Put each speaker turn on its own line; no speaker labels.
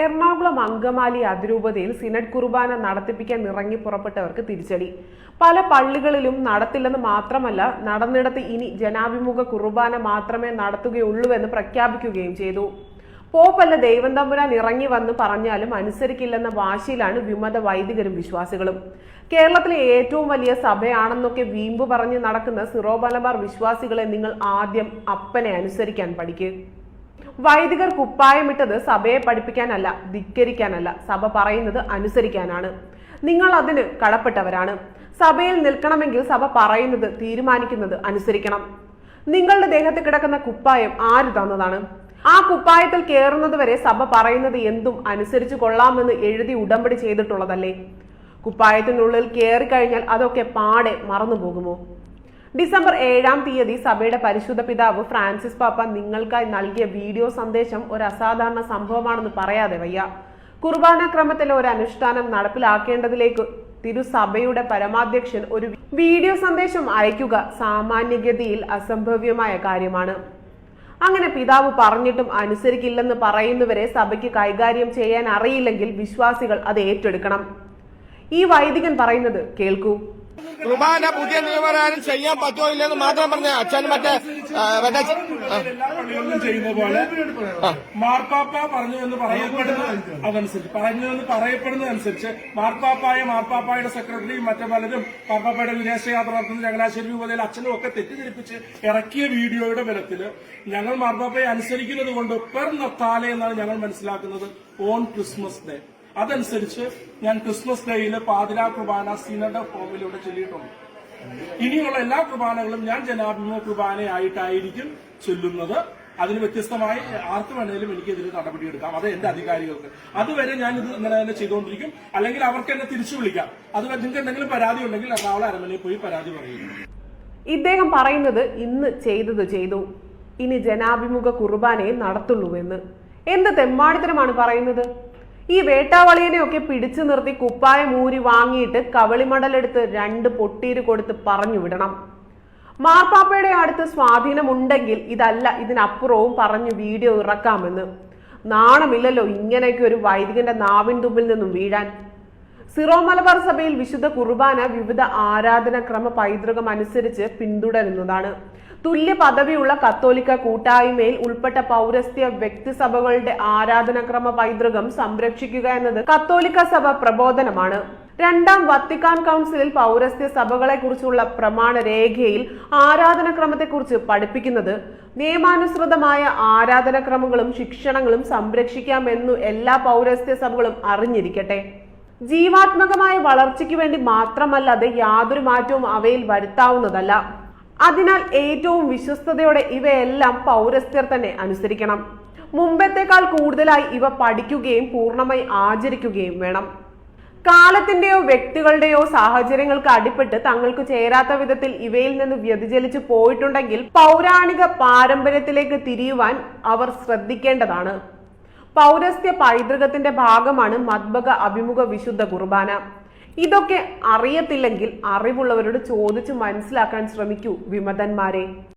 എറണാകുളം അങ്കമാലി അതിരൂപതയിൽ സിനഡ് കുർബാന നടത്തിപ്പിക്കാൻ ഇറങ്ങി പുറപ്പെട്ടവർക്ക് തിരിച്ചടി. പല പള്ളികളിലും നടത്തില്ലെന്ന് മാത്രമല്ല നടന്നിടത്ത് ഇനി ജനാഭിമുഖ കുർബാന മാത്രമേ നടത്തുകയുള്ളൂവെന്ന് പ്രഖ്യാപിക്കുകയും ചെയ്തു. പോപ്പല്ല ദൈവം തമ്പുരാൻ ഇറങ്ങി വന്ന് പറഞ്ഞാലും അനുസരിക്കില്ലെന്ന വാശിയിലാണ് വിമത വൈദികരും വിശ്വാസികളും. കേരളത്തിലെ ഏറ്റവും വലിയ സഭയാണെന്നൊക്കെ വീമ്പ് പറഞ്ഞ് നടക്കുന്ന സിറോ മലബാർ വിശ്വാസികളെ നിങ്ങൾ ആദ്യം അപ്പനെ അനുസരിക്കാൻ പഠിക്കുക വൈദികർ കുപ്പായമിട്ടത് സഭയെ പഠിപ്പിക്കാനല്ല ധിക്കരിക്കാനല്ല. സഭ പറയുന്നത് അനുസരിക്കാനാണ്. നിങ്ങൾ അതിന് കടപ്പെട്ടവരാണ്. സഭയിൽ നിൽക്കണമെങ്കിൽ സഭ പറയുന്നത് തീരുമാനിക്കുന്നത് അനുസരിക്കണം. നിങ്ങളുടെ ദേഹത്ത് കിടക്കുന്ന കുപ്പായം ആര് തന്നതാണ്? ആ കുപ്പായത്തിൽ കയറുന്നത് വരെ സഭ പറയുന്നത് എന്തും അനുസരിച്ചു കൊള്ളാമെന്ന് എഴുതി ഉടമ്പടി ചെയ്തിട്ടുള്ളതല്ലേ? കുപ്പായത്തിനുള്ളിൽ കയറി കഴിഞ്ഞാൽ അതൊക്കെ പാടെ മറന്നു പോകുമോ ഡിസംബർ ഏഴാം തീയതി സഭയുടെ പരിശുദ്ധ പിതാവ് ഫ്രാൻസിസ് പാപ്പ നിങ്ങൾക്കായി നൽകിയ വീഡിയോ സന്ദേശം ഒരു അസാധാരണ സംഭവമാണെന്ന് പറയാതെ വയ്യ. കുർബാന ക്രമത്തിലെ ഒരു അനുഷ്ഠാനം നടപ്പിലാക്കേണ്ടതിലേക്ക് തിരുസഭയുടെ പരമാധ്യക്ഷൻ ഒരു വീഡിയോ സന്ദേശം അയക്കുക സാമാന്യഗതിയിൽ അസംഭവ്യമായ കാര്യമാണ്. അങ്ങനെ പിതാവ് പറഞ്ഞിട്ടും അനുസരിക്കില്ലെന്ന് പറയുന്നവരെ സഭയ്ക്ക് കൈകാര്യം ചെയ്യാൻ അറിയില്ലെങ്കിൽ വിശ്വാസികൾ അത് ഏറ്റെടുക്കണം. ഈ വൈദികൻ പറയുന്നത് കേൾക്കൂ.
കുർബാന പുതിയ നിയമപ്രകാരം ചെയ്യാൻ പറ്റുമോ ഇല്ലെന്ന് മാത്രം പറഞ്ഞ അച്ഛൻ മറ്റേ മറ്റേ
ചെയ്യുന്ന പോലെ മാർപ്പാപ്പ പറഞ്ഞു എന്ന് പറയപ്പെടുന്ന അതനുസരിച്ച്. പറഞ്ഞു എന്ന് പറയപ്പെടുന്നതനുസരിച്ച് മാർപ്പാപ്പായ മാർപ്പാപ്പായുടെ സെക്രട്ടറിയും മറ്റു പലരും മാർപ്പാപ്പയുടെ വിദേശയാത്ര നടത്തുന്ന ചങ്ങനാശ്ശേരി രൂപതയിൽ അച്ഛനും ഒക്കെ തെറ്റിദ്ധരിപ്പിച്ച് ഇറക്കിയ വീഡിയോയുടെ ബലത്തിൽ ഞങ്ങൾ മാർപ്പാപ്പയെ അനുസരിക്കുന്നത് കൊണ്ട് പെർ നത്താലെ എന്നാണ് ഞങ്ങൾ മനസ്സിലാക്കുന്നത് ഓൺ ക്രിസ്മസ് ഡേ. അതനുസരിച്ച് ഞാൻ ക്രിസ്മസ് ഡേയിൽ പാതിരാ കുർബാന സിനഡ ഫോമിലൂടെ ചൊല്ലിയിട്ടുണ്ട്. ഇനിയുള്ള എല്ലാ കുർബാനകളും ഞാൻ ജനാഭിമുഖ കുർബാനയായിട്ടായിരിക്കും ചൊല്ലുന്നത്. അതിന് വ്യത്യസ്തമായി ആർക്ക് വേണേലും എനിക്കെതിരെ നടപടിയെടുക്കാം അത് എന്റെ അധികാരികൾക്ക്. അതുവരെ ഞാൻ ഇത് ഇങ്ങനെ തന്നെ ചെയ്തുകൊണ്ടിരിക്കും. അല്ലെങ്കിൽ അവർക്ക് എന്നെ തിരിച്ചു വിളിക്കാം. അത് നിങ്ങൾക്ക് എന്തെങ്കിലും പരാതി ഉണ്ടെങ്കിൽ എറണാകുളം അരമനയിൽ പോയി പരാതി പറയും.
ഇദ്ദേഹം പറയുന്നത് ഇന്ന് ചെയ്തത് ചെയ്തു. ഇനി ജനാഭിമുഖ കുർബാനയെ നടത്തുള്ളൂ എന്ന്. എന്ത് തെമ്മാടിത്തരമാണ് പറയുന്നത്? ഈ വേട്ടാവളിയനെയൊക്കെ പിടിച്ചു നിർത്തി കുപ്പായം ഊരി വാങ്ങിയിട്ട് കവളിമടലെടുത്ത് രണ്ട് പൊട്ടീര് കൊടുത്ത് പറഞ്ഞു വിടണം. മാർപ്പാപ്പയുടെ അടുത്ത് സ്വാധീനമുണ്ടെങ്കിൽ ഇതല്ല ഇതിനപ്പുറവും പറഞ്ഞു വീഡിയോ ഇറക്കാമെന്ന്. നാണമില്ലല്ലോ ഇങ്ങനെയൊക്കെ ഒരു വൈദികന്റെ നാവിൻ തുമ്പിൽ നിന്നും വീഴാൻ. സിറോ മലബാർ സഭയിൽ വിശുദ്ധ കുർബാന വിവിധ ആരാധനാക്രമ പൈതൃകം അനുസരിച്ച് പിന്തുടരുന്നതാണ്. തുല്യ പദവിയുള്ള കത്തോലിക്ക കൂട്ടായ്മയിൽ ഉൾപ്പെട്ട പൗരസ്ത്യ വ്യക്തിസഭകളുടെ ആരാധനാക്രമ പൈതൃകം സംരക്ഷിക്കുക എന്നത് കത്തോലിക്ക സഭ പ്രബോധനമാണ്. രണ്ടാം വത്തിക്കാൻ കൗൺസിലിൽ പൗരസ്ത്യ സഭകളെ കുറിച്ചുള്ള പ്രമാണ രേഖയിൽ ആരാധനക്രമത്തെക്കുറിച്ച് പഠിപ്പിക്കുന്നത് നിയമാനുസൃതമായ ആരാധനക്രമങ്ങളും ശിക്ഷണങ്ങളും സംരക്ഷിക്കാമെന്നു എല്ലാ പൗരസ്ത്യ സഭകളും അറിഞ്ഞിരിക്കട്ടെ. ജീവാത്മകമായ വളർച്ചയ്ക്ക് വേണ്ടി മാത്രമല്ലാതെ യാതൊരു മാറ്റവും അവയിൽ വരുത്താവുന്നതല്ല. അതിനാൽ ഏറ്റവും വിശ്വസ്തയോടെ ഇവയെല്ലാം പൗരസ്ത്യർ തന്നെ അനുസരിക്കണം. മുമ്പത്തേക്കാൾ കൂടുതലായി ഇവ പഠിക്കുകയും പൂർണമായി ആചരിക്കുകയും വേണം. കാലത്തിന്റെയോ വ്യക്തികളുടെയോ സാഹചര്യങ്ങൾക്ക് അടിപ്പെട്ട് തങ്ങൾക്ക് ചേരാത്ത വിധത്തിൽ ഇവയിൽ നിന്ന് വ്യതിചലിച്ചു പോയിട്ടുണ്ടെങ്കിൽ പൗരാണിക പാരമ്പര്യത്തിലേക്ക് തിരിയുവാൻ അവർ ശ്രദ്ധിക്കേണ്ടതാണ്. പൗരസ്ത്യ പൈതൃകത്തിന്റെ ഭാഗമാണ് മദ്ബക അഭിമുഖ വിശുദ്ധ കുർബാന. ഇതൊക്കെ അറിയത്തില്ലെങ്കിൽ അറിവുള്ളവരോട് ചോദിച്ചു മനസ്സിലാക്കാൻ ശ്രമിക്കൂ വിമതന്മാരെ.